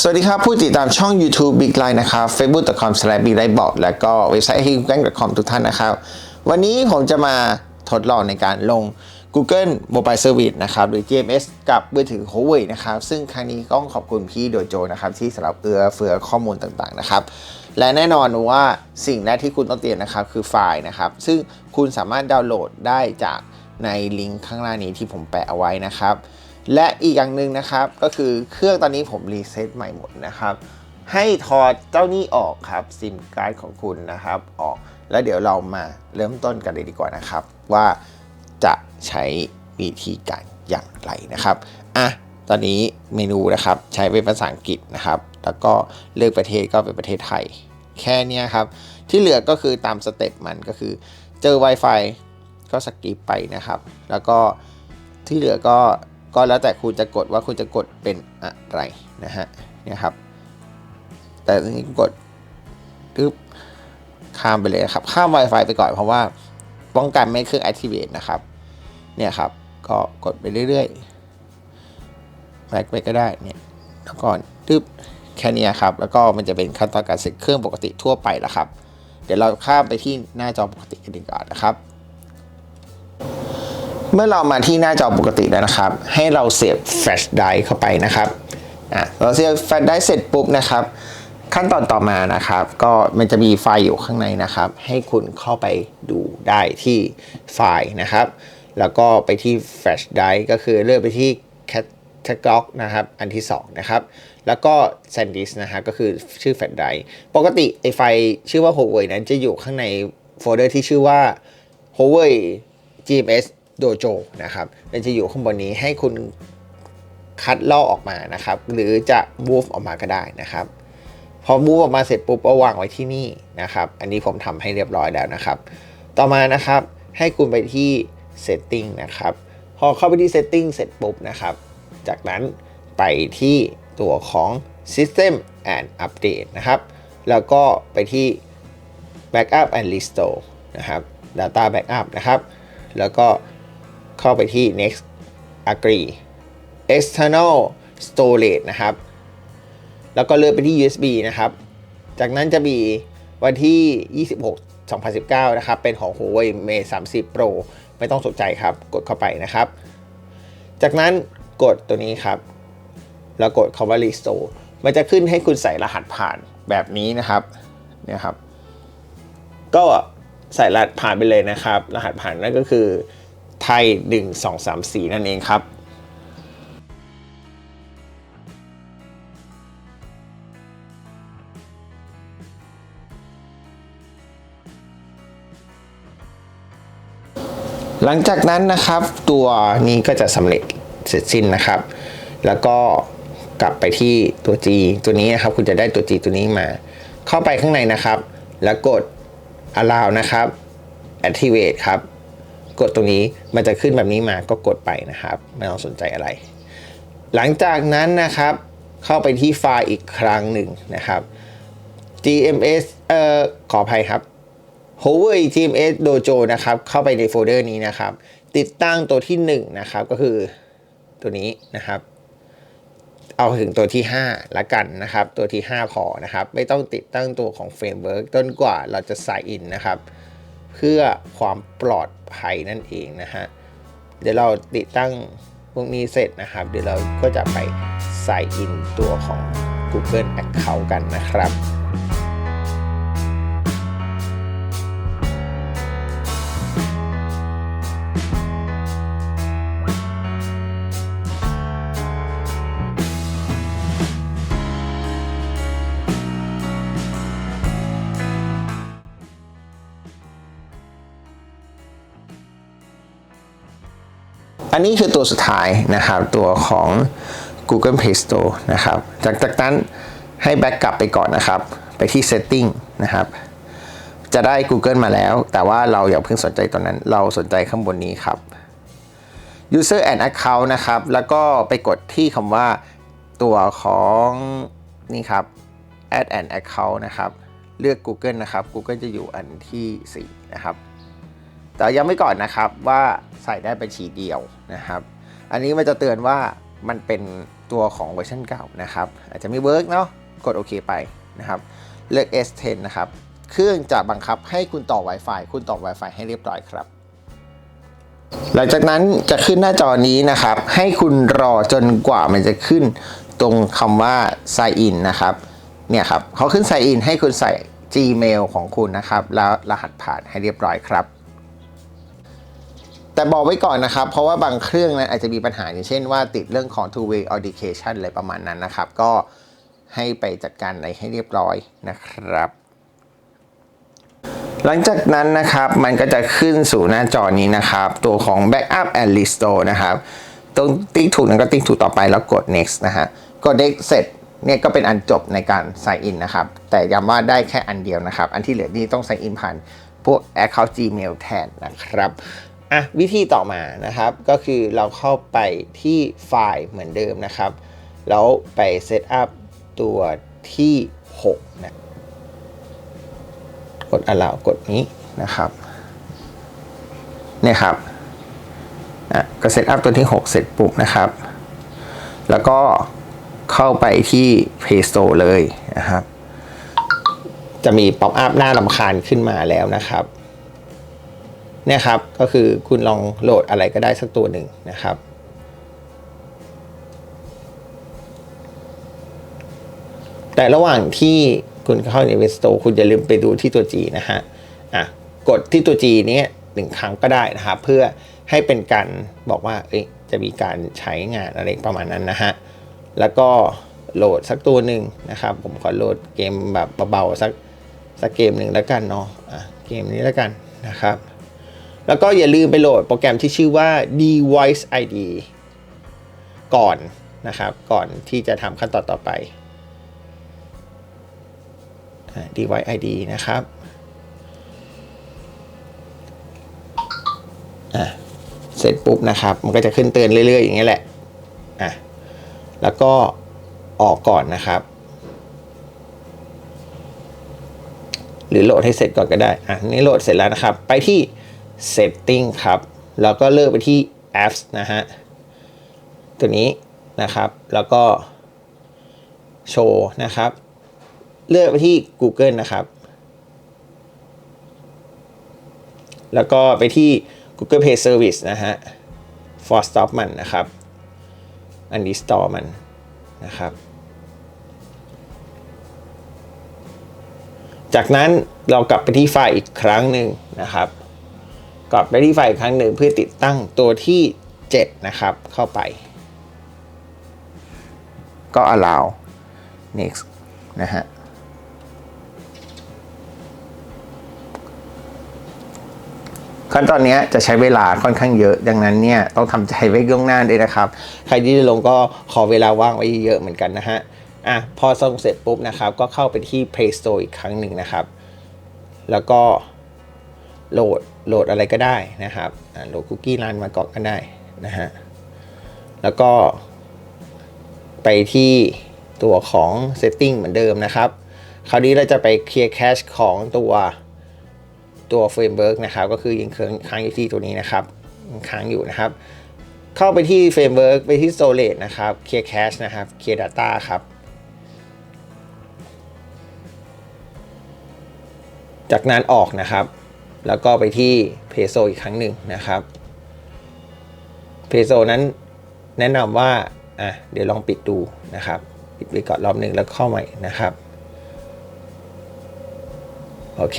สวัสดีครับ ผู้ติดตามช่อง YouTube Big Line นะครับ facebook.com/biglinebot แล้วก็เว็บไซต์ h i g g a n g c o m ทุกท่านนะครับ วันนี้ผมจะมาทดลองในการลง Google Mobile Service นะครับ หรือ GMS กับมือถือ Huawei นะครับ ซึ่งครั้งนี้ต้องขอบคุณพี่โดโจนะครับ ที่สำหรับเอื้อเฟื้อข้อมูลต่างๆนะครับ และแน่นอนว่าสิ่งแรกที่คุณต้องเตรียมนะครับคือไฟล์นะครับ ซึ่งคุณสามารถดาวน์โหลดได้จากในลิงก์ข้างล่างนี้ที่ผมแปะเอาไว้นะครับ และอีกอย่างหนึ่งนะครับก็คือเครื่องตอนนี้ผมรีเซ็ตใหม่หมดนะครับ ให้ถอดเจ้านี้ออกครับซิมการ์ดของคุณนะครับออกแล้วเดี๋ยวเรามาเริ่มต้นกันเลยดีกว่านะครับ ว่าจะใช้วิธีการอย่างไรนะครับอะตอนนี้เมนูนะครับใช้เป็นภาษาอังกฤษนะครับ แล้วก็เลือกประเทศก็เป็นประเทศไทย แค่นี้ครับ ที่เหลือก็คือตามสเต็ปมันก็คือ เจอ Wi-Fi ก็สกิปไปนะครับ แล้วก็ที่เหลือก็ ก็แล้วแต่คุณจะกดว่าคุณจะกดเป็นอะไรนะฮะเนี่ยครับ แต่ทีนี้กดปึ๊บข้ามไปเลยครับ ข้าม Wi-Fi ไปก่อนเพราะว่าป้องกันไม่ให้เครื่อง activate นะครับ เนี่ยครับ ก็กดไปเรื่อยๆแบ็กไปก็ได้เนี่ยแล้วก่อนตึ๊บแค่นี้ครับ แล้วก็มันจะเป็นขั้นตอนการเสร็จเครื่องปกติทั่วไปแล้วครับ เดี๋ยวเราข้ามไปที่หน้าจอปกติกันดีกว่านะครับ เมื่อเรามาที่หน้าจอปกติแล้วนะครับ ให้เราเสียบแฟลชไดร์เข้าไปนะครับอะเราเสียบแฟลชไดร์เสร็จปุ๊บนะครับ ขั้นตอนต่อมานะครับ ก็มันจะมีไฟล์อยู่ข้างในนะครับ ให้คุณเข้าไปดูได้ที่ไฟล์นะครับ แล้วก็ไปที่แฟลชไดร์ก็คือเลือกไปที่ catalog นะครับ อันที่ 2 นะครับ แล้วก็ SanDisk นะครับก็คือชื่อแฟลชไดร์ปกติไอไฟล์ชื่อว่า Huawei นั้นจะอยู่ข้างในโฟลเดอร์ที่ชื่อว่า Huawei GMS Dojo นะครับมันจะอยู่ข้างบนนี้ให้คุณคัดลอกออกมานะครับ หรือจะ move ออกมาก็ได้นะครับ พอ move ออกมาเสร็จปุ๊บก็วางไว้ที่นี่นะครับ อันนี้ผมทำให้เรียบร้อยแล้วนะครับ ต่อมานะครับให้คุณไปที่ setting นะครับ พอเข้าไปที่ setting เสร็จปุ๊บนะครับ จากนั้นไปที่ตัวของ system and update นะครับ แล้วก็ไปที่ backup and restore นะครับ data backup นะครับ แล้วก็ เข้าไปที่ next agree external storage นะครับ แล้วก็เลือกไปที่ USB นะครับ จากนั้นจะมีวันที่ 26 2019 นะครับ เป็นของ Huawei Mate 30 Pro ไม่ต้องสนใจครับ กดเข้าไปนะครับ จากนั้นกดตัวนี้ครับ แล้วกดคำว่า restore มันจะขึ้นให้คุณใส่รหัสผ่านแบบนี้นะครับ เนี่ยครับ ก็ใส่รหัสผ่านไปเลยนะครับ รหัสผ่านนั่นก็คือ ไทย 1 2 3 4 นั่นเองครับหลังจากนั้นนะครับตัวนี้ก็จะสำเร็จเสร็จสิ้นนะครับ แล้วก็กลับไปที่ตัว G ตัวนี้นะครับ คุณจะได้ตัว G ตัวนี้มา เข้าไปข้างในนะครับ แล้วกด allow นะครับ activate ครับ กดตรงนี้มันจะขึ้นแบบนี้มาก็กดไปนะครับ ไม่ต้องสนใจอะไร หลังจากนั้นนะครับ เข้าไปที่ไฟล์อีกครั้งหนึ่งนะครับ GMS เอ่อขออภัยครับ Huawei GMS Dojo นะครับ เข้าไปในโฟลเดอร์นี้นะครับ ติดตั้งตัวที่1นะครับก็คือตัวนี้นะครับ เอาถึงตัวที่ 5 ละกันนะครับ ตัวที่ 5 พอนะครับ ไม่ต้องติดตั้งตัวของเฟรมเวิร์กจนกว่าเราจะใส่อินนะครับ เพื่อความปลอดภัยนั่นเองนะฮะ เดี๋ยวเราติดตั้งพวกนี้เสร็จนะครับ เดี๋ยวเราก็จะไปใส่อินตัวของ Google Account กันนะครับ อันนี้คือตัวสุดท้ายนะครับ ตัวของ Google Play Store นะครับ จากจากนั้นให้แบ็กกลับไปก่อนนะครับ ไปที่ Setting นะครับ จะได้ Google มาแล้ว แต่ว่าเราอย่าเพิ่งสนใจตอนนั้น เราสนใจข้างบนนี้ครับ User and Account นะครับ แล้วก็ไปกดที่คำว่าตัวของนี่ครับ Add an Account นะครับ เลือก Google นะครับ Google จะอยู่อันที่ 4 นะครับ แต่ย้ำไว้ก่อนนะครับว่าใส่ได้บัญชีเดียวนะครับ อันนี้มันจะเตือนว่ามันเป็นตัวของเวอร์ชันเก่านะครับ อาจจะไม่เวิร์กเนาะกดโอเคไปนะครับเลือก S10 นะครับ เครื่องจะบังคับให้คุณต่อ Wi-Fi คุณต่อ Wi-Fi ให้เรียบร้อยครับ หลังจากนั้นจะขึ้นหน้าจอนี้นะครับ ให้คุณรอจนกว่ามันจะขึ้นตรงคำว่า sign in นะครับ เนี่ยครับเขาขึ้น sign in ให้คุณใส่ Gmail ของคุณนะครับ แล้วรหัสผ่านให้เรียบร้อยครับ แต่บอกไว้ก่อนนะครับ เพราะว่าบางเครื่องนะอาจจะมีปัญหาอย่างเช่นว่าติดเรื่องของ two way authentication อะไรประมาณนั้นนะครับ ก็ให้ไปจัดการอะไรให้เรียบร้อยนะครับ หลังจากนั้นนะครับมันก็จะขึ้นสู่หน้าจอนี้นะครับ ตัวของ backup and restore นะครับ ตรงติ๊กถูกนั้นก็ติ๊กถูกต่อไปแล้วกด next นะฮะกด next เสร็จเนี่ยก็เป็นอันจบในการ sign in นะครับ แต่ย้ำว่าได้แค่อันเดียวนะครับ อันที่เหลือนี่ต้อง sign in ผ่านพวก account Gmail แทนนะครับ อะวิธีต่อมานะครับ ก็คือเราเข้าไปที่ไฟล์เหมือนเดิมนะครับ แล้วไป set up ตัวที่ 6 นะ กด allow กดนี้นะครับเนี่ยครับอะก็เซตอัพตัวที่ 6 เสร็จปุ๊บนะครับ แล้วก็เข้าไปที่ Play Store เลยนะครับ จะมีป๊อปอัพหน้าลำคาญขึ้นมาแล้วนะครับ นี่ยครับก็คือคุณลองโหลดอะไรก็ได้สักตัวหนึ่งนะครับแต่ระหว่างที่คุณเข้าในเว็บสโตร์คุณอย่าลืมไปดูที่ตัว G นะฮะอะกดที่ตัว G นี้หนึ่งครั้งก็ได้นะครับเพื่อให้เป็นการบอกว่าเอ้ยจะมีการใช้งานอะไรประมาณนั้นนะฮะแล้วก็โหลดสักตัวหนึ่งนะครับ ผมขอโหลดเกมแบบเบาๆสักสักเกมหนึ่งแล้วกันเนาะอะเกมนี้แล้วกันนะครับ แล้วก็อย่าลืมไปโหลดโปรแกรมที่ชื่อว่า Device ID ก่อนนะครับ ก่อนที่จะทำขั้นตอนต่อไป device ID นะครับอะเสร็จปุ๊บนะครับ มันก็จะขึ้นเตือนเรื่อย ๆ อย่างนี้แหละอะแล้วก็ออกก่อนนะครับ หรือโหลดให้เสร็จก่อนก็ได้อะนี่โหลดเสร็จแล้วนะครับ ไปที่ setting ครับ แล้วก็เลือกไปที่ apps นะฮะ ตัวนี้นะครับ แล้วก็โชว์นะครับ เลือกไปที่ Google นะครับ แล้วก็ไปที่ Google Play Service นะฮะ for stop มันนะครับ uninstall มันนะครับ จากนั้นเรากลับไปที่ไฟล์อีกครั้งหนึ่งนะครับ ลับไปที่ไฟล์อีกครั้งหนึ่งเพื่อติดตั้งตัวที่ 7 นะครับ เข้าไป ก็ allow next นะฮะขั้นตอนนี้จะใช้เวลาค่อนข้างเยอะ ดังนั้นเนี่ยต้องทำใจไว้ล่วงหน้าด้วยนะครับ ใครที่จะลงก็ขอเวลาว่างไว้เยอะเหมือนกันนะฮะอะพอส่งเสร็จปุ๊บนะครับ ก็เข้าไปที่ Play Store อีกครั้งหนึ่งนะครับ แล้วก็โหลด โหลดอะไรก็ได้นะครับโหลดคุกกี้รันมาเก่อนก็ได้นะฮะแล้วก็ ไปที่ตัวของ Setting เหมือนเดิมนะครับ คราวนี้เราจะไปเคลียร์แคชของตัวตัวเฟรมเวิร์กนะครับก็คือยังค้างอยู่ที่ตัวนี้นะครับค้างอยู่นะครับ เข้าไปที่เฟรมเวิร์กไปที่ storage นะครับเคลียร์แคชนะครับเคลียร์ data ครับจากนั้นออกนะครับ แล้วก็ไปที่ p a y z o อีกครั้งหนึ่งนะครับ p a y z o นั้นแนะนำว่าอะเดี๋ยวลองปิดดูนะครับ ปิดไปก่อนรอบหนึ่งแล้วเข้าใหม่นะครับโอเค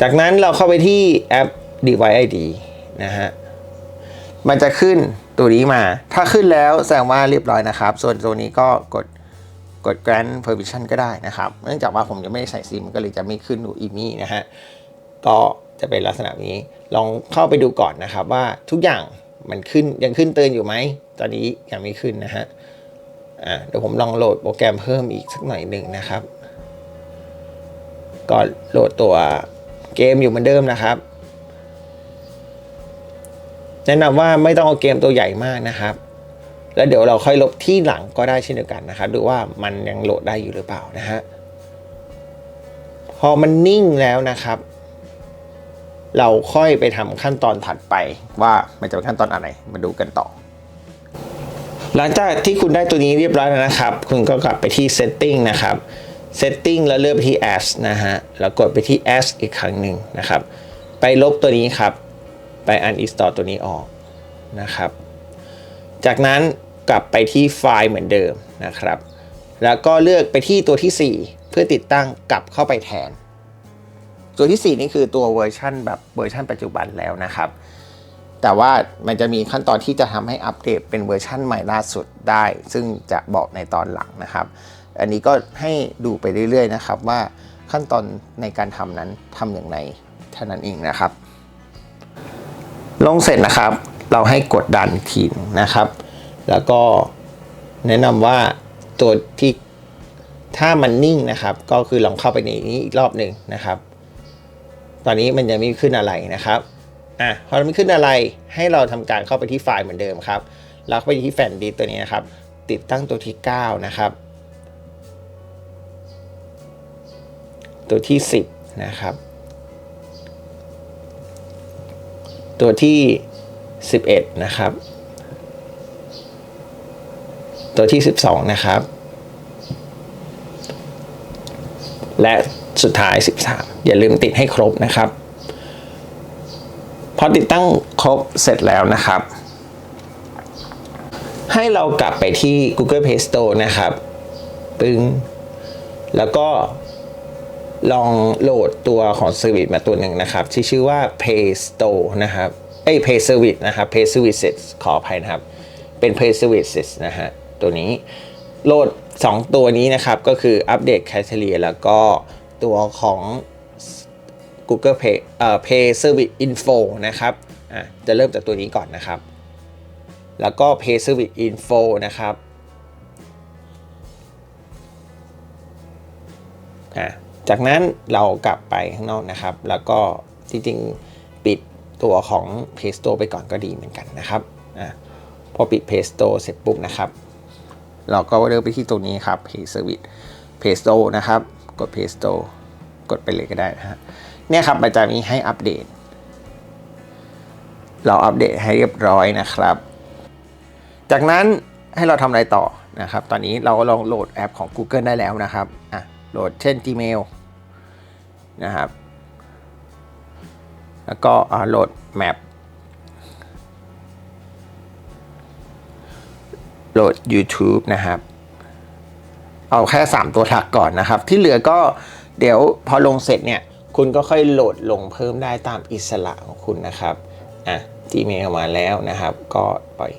จากนั้นเราเข้าไปที่แอป Device ID นะฮะ มันจะขึ้นตัวนี้มา ถ้าขึ้นแล้วแสดงว่าเรียบร้อยนะครับ ส่วนตัวนี้ก็กดกด grant permission ก็ได้นะครับ เนื่องจากว่าผมยังไม่ได้ใส่ซิมก็เลยจะไม่ขึ้นดูอีมี่นะฮะ ก็ จะเป็นลักษณะนี้ ลองเข้าไปดูก่อนนะครับว่าทุกอย่างมันขึ้นยังขึ้นเตือนอยู่ไหม ตอนนี้ยังไม่ขึ้นนะฮะอ่าเดี๋ยวผมลองโหลดโปรแกรมเพิ่มอีกสักหน่อยหนึ่งนะครับก็โหลดตัวเกมอยู่เหมือนเดิมนะครับแนะนำว่าไม่ต้องเอาเกมตัวใหญ่มากนะครับ แล้วเดี๋ยวเราค่อยลบที่หลังก็ได้เช่นเดียวกันนะครับ ดูว่ามันยังโหลดได้อยู่หรือเปล่านะฮะ พอมันนิ่งแล้วนะครับ เราค่อยไปทำขั้นตอนถัดไปว่ามันจะเป็นขั้นตอนอะไรมาดูกันต่อ หลังจากที่คุณได้ตัวนี้เรียบร้อยแล้วนะครับ คุณก็กลับไปที่ setting นะครับ setting แล้วเลือกไปที่ As นะฮะแล้วกดไปที่ As อีกครั้งหนึ่งนะครับ ไปลบตัวนี้ครับ ไป uninstall ตัวนี้ออกนะครับ จากนั้นกลับไปที่ไฟล์เหมือนเดิมนะครับ แล้วก็เลือกไปที่ตัวที่ 4 เพื่อติดตั้งกลับเข้าไปแทน ตัวที่ 4 นี่คือตัวเวอร์ชันแบบเวอร์ชันปัจจุบันแล้วนะครับ แต่ว่ามันจะมีขั้นตอนที่จะทำให้อัปเดตเป็นเวอร์ชันใหม่ล่าสุดได้ ซึ่งจะบอกในตอนหลังนะครับ อันนี้ก็ให้ดูไปเรื่อยๆนะครับว่าขั้นตอนในการทำนั้นทำอย่างไรเท่านั้นเองนะครับ ลงเสร็จนะครับ เราให้กดดันทีหนึงนะครับ แล้วก็แนะนำว่าตัวที่ถ้ามันนิ่งนะครับ ก็คือลองเข้าไปในนี้อีกรอบหนึ่งนะครับ ตอนนี้มันยังไม่ขึ้นอะไรนะครับอะพอมันไม่ขึ้นอะไรให้เราทำการเข้าไปที่ไฟล์เหมือนเดิมครับแล้วเข้าไปที่แฟนดิสตัวนี้นะครับ ติดตั้งตัวที่ 9 นะครับ ตัวที่ 10 นะครับ ตัวที่ 11 นะครับ ตัวที่ 12 นะครับ และ สุดท้าย 13 อย่าลืมติดให้ครบนะครับ พอติดตั้งครบเสร็จแล้วนะครับ ให้เรากลับไปที่ Google Play Store นะครับ ปึ้ง แล้วก็ลองโหลดตัวของ Service มาตัวหนึ่งนะครับ ที่ชื่อว่า Play Store นะครับเอ้ย Play Service นะครับ Play Services ขออภัยนะครับ เป็น Play Services นะฮะ ตัวนี้โหลด 2 ตัวนี้นะครับ ก็คืออัปเดต c a t e r i a แล้วก็ ตัวของ Google Pay เอ่อ Pay Service Info นะครับอะจะเริ่มจากตัวนี้ก่อนนะครับ แล้วก็ Pay Service Info นะครับอะจากนั้นเรากลับไปข้างนอกนะครับ แล้วก็จริงๆปิดตัวของ Play Store ไปก่อนก็ดีเหมือนกันนะครับอะพอปิด Play Store เสร็จปุ๊บนะครับ เราก็เลือกไปที่ตัวนี้ครับ Pay Service Play Store นะครับ กด Play Store กดไปเลยก็ได้นะฮะเนี่ยครับมันจะมีให้อัปเดต เราอัปเดตให้เรียบร้อยนะครับ จากนั้นให้เราทำอะไรต่อนะครับ ตอนนี้เราลองโหลดแอปของ Google ได้แล้วนะครับอะโหลดเช่น Gmail นะครับ แล้วก็อ่าโหลด Map โหลด YouTube นะครับ เอาแค่ 3 ตัวหลักก่อนนะครับ ที่เหลือก็เดี๋ยวพอลงเสร็จเนี่ย คุณก็ค่อยโหลดลงเพิ่มได้ตามอิสระของคุณนะครับอะ Gmail มาแล้วนะครับ ก็ปล่อย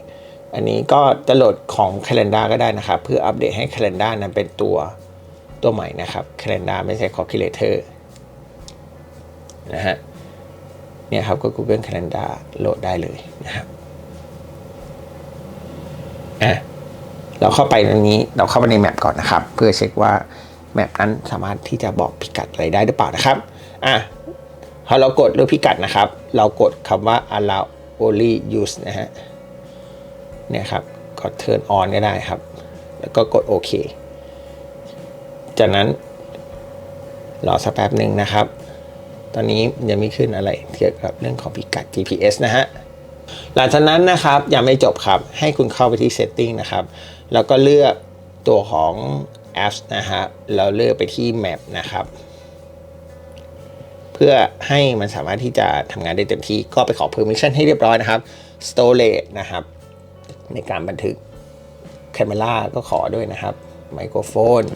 อันนี้ก็จะโหลดของ Calendar ก็ได้นะครับ เพื่ออัปเดตให้ Calendar นั้นเป็นตัวตัวใหม่นะครับ Calendar ไม่ใช่ Calculator นะฮะเนี่ยครับก็ Google Calendar โหลดได้เลยนะครับ อะ เราเข้าไปตรงนี้เราเข้าไปในแมปก่อนนะครับ เพื่อเช็คว่าแมปนั้นสามารถที่จะบอกพิกัดอะไรได้หรือเปล่านะครับอะพอเรากดเลือกพิกัดนะครับ เรากดคำว่า allow only use นะฮะเนี่ยครับกด turn on ก็ได้ครับ แล้วก็กดโอเคจากนั้นรอสักแป๊บหนึ่งนะครับ ตอนนี้ยังไม่ขึ้นอะไรเกี่ยวกับเรื่องของพิกัด GPS นะฮะ หลังจากนั้นนะครับยังไม่จบครับ ให้คุณเข้าไปที่ setting นะครับ แล้วก็เลือกตัวของ apps นะฮะแล้วเลือกไปที่ map นะครับ เพื่อให้มันสามารถที่จะทำงานได้เต็มที่ก็ไปขอ permission ให้เรียบร้อยนะครับ storage นะครับ ในการบันทึก camera ก็ขอด้วยนะครับ microphone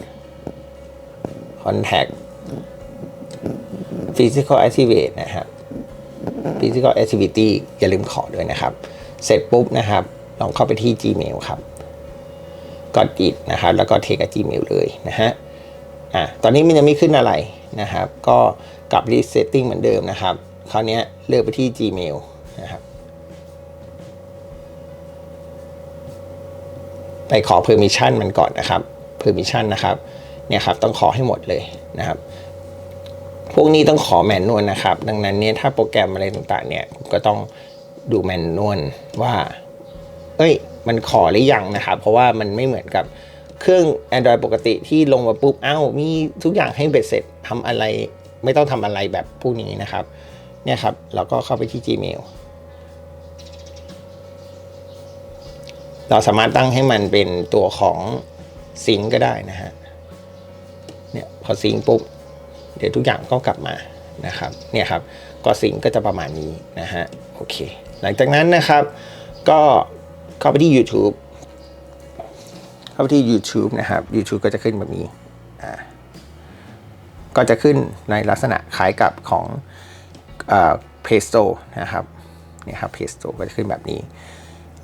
contact physical activate นะครับ physical activity อย่าลืมขอด้วยนะครับ เสร็จปุ๊บนะครับ ลองเข้าไปที่ Gmail ครับ กดอิดนะครับแล้วก็เทกับ Gmail เลยนะฮะอะตอนนี้มันยังไม่ขึ้นอะไรนะครับ ก็กลับไปที่ setting เหมือนเดิมนะครับคราวนี้เลือกไปที่ Gmail นะครับไปขอ permission มันก่อนนะครับ permission นะครับเนี่ยครับต้องขอให้หมดเลยนะครับ พวกนี้ต้องขอแมนนวลนะครับ ดังนั้นเนี่ยถ้าโปรแกรมอะไรต่างๆเนี่ยก็ต้องดูแมนนวลว่า เอ้ย มันขอหรือยังนะครับ เพราะว่ามันไม่เหมือนกับเครื่อง Android ปกติที่ลงมาปุ๊บอ้าวมีทุกอย่างให้เบ็ดเสร็จทำอะไร ไม่ต้องทำอะไรแบบพวกนี้นะครับเนี่ยครับเราก็เข้าไปที่ Gmail เราสามารถตั้งให้มันเป็นตัวของซิงก์ก็ได้นะฮะเนี่ยพอซิงก์ปุ๊บเดี๋ยวทุกอย่างก็กลับมานะครับเนี่ยครับก็ซิงก์ก็จะประมาณนี้นะฮะโอเค หลังจากนั้นนะครับ ก็ เข้าไปที่ YouTube เข้าไปที่ YouTube นะครับ YouTube ก็จะขึ้นแบบนี้อ่าก็จะขึ้นในลักษณะคล้ายกับของเอ่อ Play Store นะครับเนี่ยครับ Play Store ก็จะขึ้นแบบนี้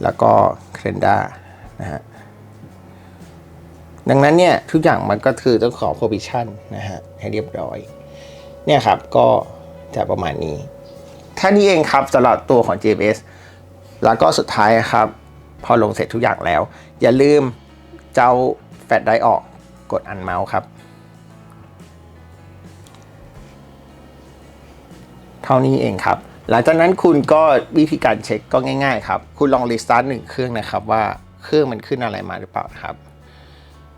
แล้วก็เครนด้านะฮะดังนั้นเนี่ยทุกอย่างมันก็คือต้องขอ permission นะฮะให้เรียบร้อย เนี่ยครับก็จะประมาณนี้ท่านี้เองครับสำหรับตัวของ JBS แล้วก็สุดท้ายครับ พอลงเสร็จทุกอย่างแล้ว อย่าลืมเจ้าแฟลชไดร์ออกกดอันเมาส์ครับ เท่านี้เองครับ หลังจากนั้นคุณก็วิธีการเช็คก็ง่ายๆครับ คุณลองรีสตาร์ทหนึ่งเครื่องนะครับว่าเครื่องมันขึ้นอะไรมาหรือเปล่าครับ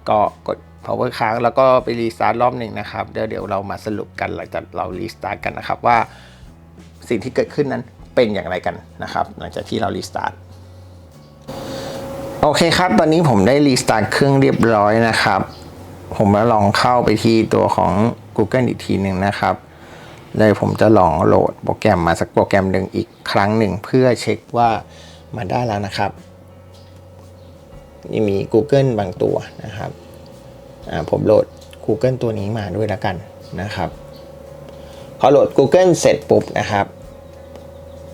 ก็กด power ค้างแล้วก็ไปรีสตาร์ทรอบหนึ่งนะครับ เดี๋ยวเดี๋ยวเรามาสรุปกันหลังจากเรารีสตาร์ทกันนะครับว่าสิ่งที่เกิดขึ้นนั้นเป็นอย่างไรกันนะครับ หลังจากที่เรารีสตาร์ท โอเคครับ ตอนนี้ผมได้รีสตาร์ทเครื่องเรียบร้อยนะครับ ผมมาลองเข้าไปที่ตัวของ Google อีกทีหนึ่งนะครับเลยผมจะลองโหลดโปรแกรมมาสักโปรแกรมหนึ่งอีกครั้งหนึ่งเพื่อเช็คว่ามันได้แล้วนะครับ นี่มี Google บางตัวนะครับอ่าผมโหลด Google ตัวนี้มาด้วยแล้วกันนะครับ พอโหลด Google เสร็จปุ๊บนะครับ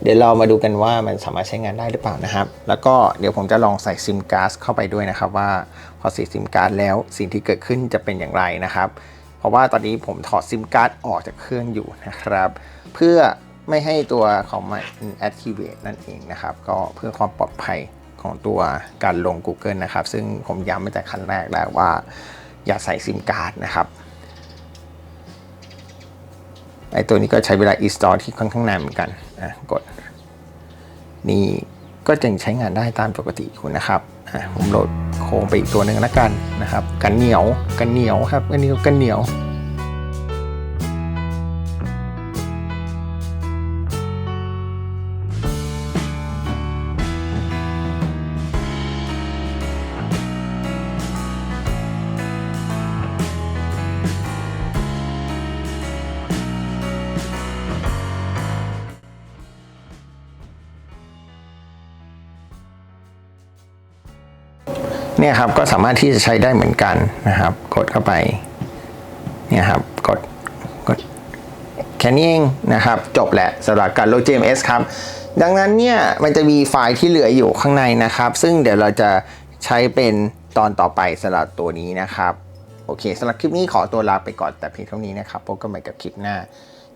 เดี๋ยวเรามาดูกันว่ามันสามารถใช้งานได้หรือเปล่านะครับ แล้วก็เดี๋ยวผมจะลองใส่ซิมการ์ดเข้าไปด้วยนะครับว่าพอใส่ซิมการ์ดแล้วสิ่งที่เกิดขึ้นจะเป็นอย่างไรนะครับ เพราะว่าตอนนี้ผมถอดซิมการ์ดออกจากเครื่องอยู่นะครับ เพื่อไม่ให้ตัวของมัน activate นั่นเองนะครับ ก็เพื่อความปลอดภัยของตัวการลง Google นะครับ ซึ่งผมย้ำมาแต่ขั้นแรกแล้วว่า อย่าใส่ซิมการ์ดนะครับไอตัวนี้ก็ใช้เวลา install ที่ค่อนข้างนานเหมือนกัน อะ กด นี่ก็จึงใช้งานได้ตามปกติคุณนะครับผมโหลดโครงไปอีกตัวหนึ่งแล้วกันนะครับ กันเหนียวกันเหนียวครับกันเหนียวกันเหนียว เนี่ยครับก็สามารถที่จะใช้ได้เหมือนกันนะครับ กดเข้าไปเนี่ยครับกดกดแค่นี้เองนะครับ จบแหละสำหรับการโลด GMS ครับ ดังนั้นเนี่ยมันจะมีไฟล์ที่เหลืออยู่ข้างในนะครับ ซึ่งเดี๋ยวเราจะใช้เป็นตอนต่อไปสำหรับตัวนี้นะครับ โอเคสำหรับคลิปนี้ขอตัวลาไปก่อนแต่เพียงเท่านี้นะครับพบกันใหม่กับคลิปหน้า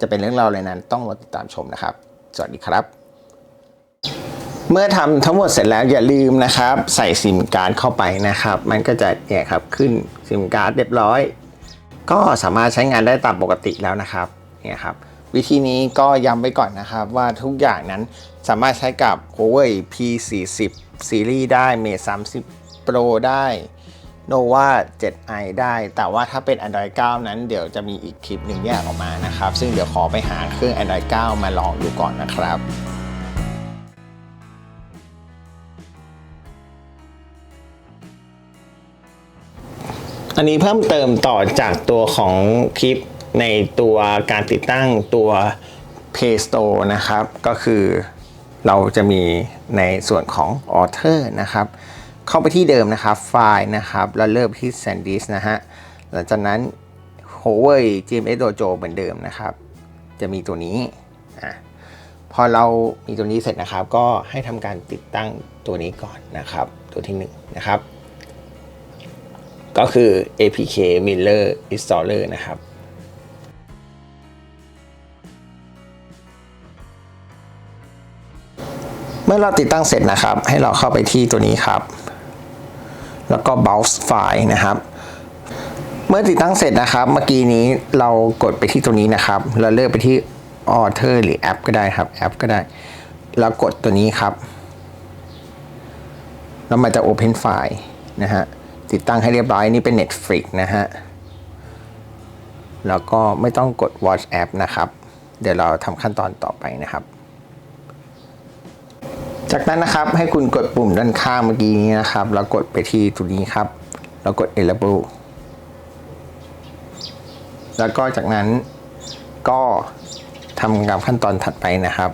จะเป็นเรื่องราวอะไรนั้นต้องรอติดตามชมนะครับ สวัสดีครับ เมื่อทำทั้งหมดเสร็จแล้วอย่าลืมนะครับ ใส่ซิมการ์ดเข้าไปนะครับ มันก็จะเนี่ยครับขึ้นซิมการ์ดเรียบร้อย ก็สามารถใช้งานได้ตามปกติแล้วนะครับเนี่ยครับวิธีนี้ก็ย้ำไว้ก่อนนะครับว่าทุกอย่างนั้นสามารถใช้กับ Huawei P40 ซีรีส์ได้ Mate 30 Pro ได้ Nova 7i ได้ แต่ว่าถ้าเป็น Android 9 นั้นเดี๋ยวจะมีอีกคลิปหนึ่งแยกออกมานะครับ ซึ่งเดี๋ยวขอไปหาเครื่อง Android 9 มาลองดูก่อนนะครับ อันนี้เพิ่มเติมต่อจากตัวของคลิปในตัวการติดตั้งตัว Play Store นะครับ ก็คือเราจะมีในส่วนของ Author นะครับ เข้าไปที่เดิมนะครับไฟล์นะครับ แล้วเริ่มที่ SanDisk นะฮะ หลังจากนั้น Huawei GMS Dojo เหมือนเดิมนะครับ จะมีตัวนี้อะพอเรามีตัวนี้เสร็จนะครับ ก็ให้ทำการติดตั้งตัวนี้ก่อนนะครับ ตัวที่หนึ่งนะครับ ก็คือ APK Miller Installer นะครับเมื่อเราติดตั้งเสร็จนะครับ ให้เราเข้าไปที่ตัวนี้ครับ แล้วก็ browse file นะครับ เมื่อติดตั้งเสร็จนะครับ เมื่อกี้นี้เรากดไปที่ตัวนี้นะครับ เราเลือกไปที่ author หรือแอปก็ได้ครับแอปก็ได้ แล้วกดตัวนี้ครับ แล้วมันจะ open file นะฮะ ติดตั้งให้เรียบร้อยนี่เป็น Netflix นะฮะ แล้วก็ไม่ต้องกด watch app นะครับ เดี๋ยวเราทำขั้นตอนต่อไปนะครับ จากนั้นนะครับให้คุณกดปุ่มด้านข้างเมื่อกี้นี้นะครับ แล้วกดไปที่ตัวนี้ครับ แล้วกด enable แล้วก็จากนั้นก็ทำกับขั้นตอนถัดไปนะครับ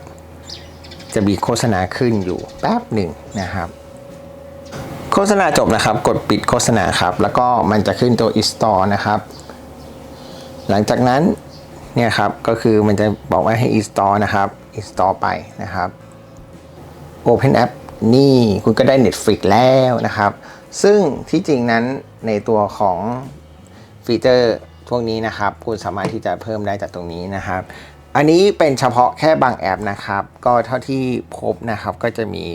จะมีโฆษณาขึ้นอยู่แป๊บหนึ่งนะครับ โฆษณาจบนะครับ กดปิดโฆษณาครับ แล้วก็มันจะขึ้นตัว install นะครับ หลังจากนั้นเนี่ยครับก็คือมันจะบอกว่าให้ install นะครับ install ไปนะครับ Open App นี่คุณก็ได้ Netflix แล้วนะครับ ซึ่งที่จริงนั้นในตัวของฟีเจอร์พวกนี้นะครับ คุณสามารถที่จะเพิ่มได้จากตรงนี้นะครับ อันนี้เป็นเฉพาะแค่บางแอปนะครับ ก็เท่าที่พบนะครับก็จะมี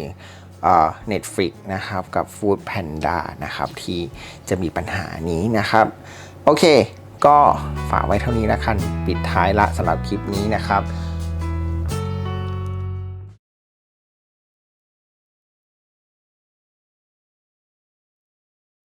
เน็ตฟลิกนะครับกับ Food Panda นะครับที่จะมีปัญหานี้นะครับ โอเค ก็ฝากไว้เท่านี้แล้วกันปิดท้ายละสำหรับคลิปนี้นะครับ